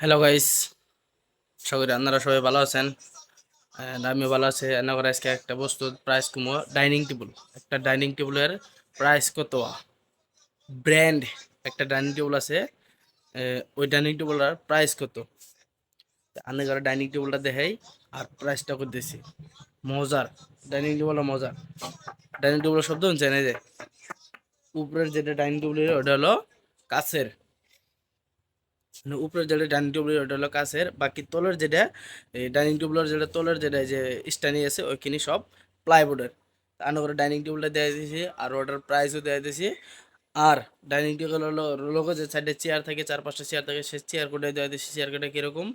Hello guys সবাই, আপনারা সবাই ভালো আছেন? আমিও ভালো আছি। রান্না করে আজকে একটা বস্তু প্রাইস কমো। ডাইনিং টেবিল একটা ডাইনিং টেবিলের প্রাইস কত? ব্র্যান্ড একটা ডাইনিং টেবিল আছে। ওই ডাইনিং টেবিলটার প্রাইস কত? আমি ঘরে ডাইনিং টেবিলটা দেখাই আর প্রাইসটা করতেছি মজার। ডাইনিং টেবিলটা মজার। ডাইনিং টেবিলের শব্দ এই যে, উপরের যেটা ডাইনিং টেবিল ওটা হলো কাছের। উপরের যেটা ডাইনিং টেবিল ওটা হলো কাছের বাকি তলের যেটা, এই ডাইনিং টেবিলের যেটা তলের যেটা যে স্ট্যান্ডি আছে ওইখানে সব প্লাইবোর্ডের আনো করে ডাইনিং টেবিলটা দেওয়া দিয়েছি, আর ওটার প্রাইসও দেওয়া দিয়েছি। আর ডাইনিং টেবিল হলো লোক যে সাইডে চেয়ার থাকে চার পাঁচটা চেয়ার থাকে সে চেয়ার কোটা দেওয়া দিয়েছি চেয়ার কোটা কীরকম?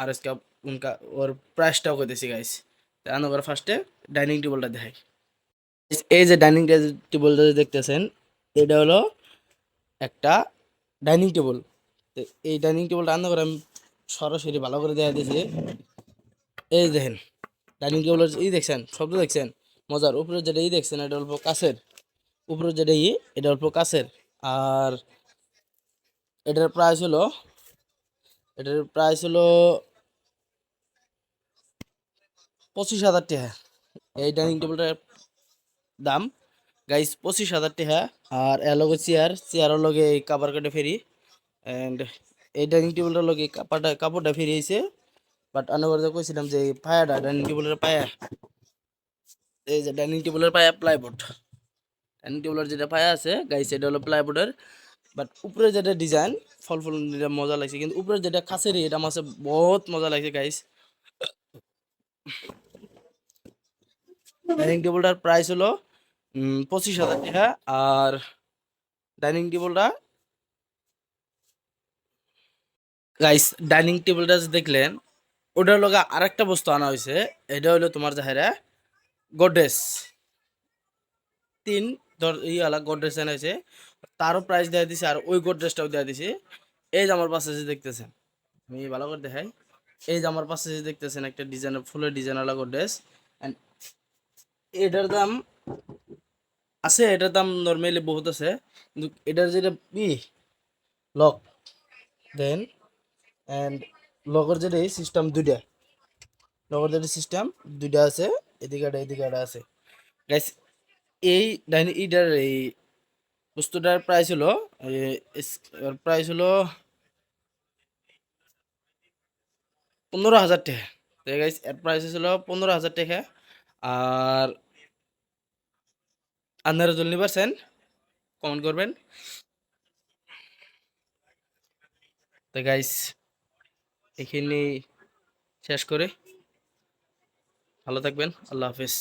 আর আজকে উনকা, ওর প্রাইসটাও করতেছি গাইস আনো করে ফার্স্টে ডাইনিং টেবিলটা দেখাই। এই যে ডাইনিং টেবিলটা দেখতেছেন, এটা হলো একটা ডাইনিং টেবিল। এই ডাইনিং টেবিলটা রান্না করে আমি সরাসরি ভালো করে দেওয়া দিয়েছি। এই দেখেন ডাইনিং টেবিলের ই দেখছেন, শব্দ দেখছেন? মজার, উপরে যেটা ই দেখছেন, এটা অল্প কাছের। উপরে যেটা ই, এটা অল্প কাছের। আর এটার প্রাইস হলো, এটার প্রাইস হলো পঁচিশ হাজার টাকা। এই ডাইনিং টেবিলটার দাম গাইস পঁচিশ হাজার টাকা। আর এর লগে চেয়ার চেয়ারের লগে এই কাবার কাটে ফেরি। অ্যান্ড এই ডাইনিং টেবিলটার লগে কাপড়টা কাপড়টা ফিরিয়েছে বাট আনাবার কইছিলাম যে পায়াটা ডাইনিং টেবিলের পায়া। এই যে ডাইনিং টেবিলের পায়া প্লাইবোর্ড ডাইনিং টেবিলের যেটা পায়া আছে গাইস এটা হলো প্লাইবোর্ডের বাট উপরে যেটা ডিজাইন ফল ফল মজা লাগছে। কিন্তু উপরে যেটা খাসের, এটা আমার বহুত মজা লাগছে গাইস ডাইনিং টেবিলটার প্রাইস হলো পঁচিশ হাজার টাকা। আর ডাইনিং টেবিলটা গাইস ডাইনিং টেবিলটা যে দেখলেন, ওটার লগে আরেকটা বস্তু আনা হয়েছে এটা হলো তোমার যাহেরা গডরেজ তিন ধর ই আলা গডরেজ আনা হয়েছে তারও প্রাইস দেওয়া দিছে আর ওই গডরেজটাও দেওয়া দিছে। এই যে আমার পাশে যে দেখতেছেন, আমি ভালো করে দেখাই। এই যে আমার পাশে যে দেখতেছেন একটা ডিজাইন ফুলের ডিজাইন আলা গডরেজ অ্যান্ড এটার দাম আছে, এটার দাম নর্মালি বহুত আছে। কিন্তু এটার যেটা ই লক। দেন অ্যান্ড লগের যেটা সিস্টেম দুইটা। লগের যেটা সিস্টেম দুইটা আছে, এদিকে এদিকে আছে। গাইস এই ডাইনিং ইটার এই বস্তুটার প্রাইস হলো প্রাইস হলো পনেরো হাজার টাকা। ঠিক আছে এর প্রাইস ছিল পনেরো হাজার টাকা। আর আপনারা জলদি পারছেন? কমেন্ট করবেন। তো গাইস এখানে শেষ করে। ভালো থাকবেন। আল্লাহ হাফিজ।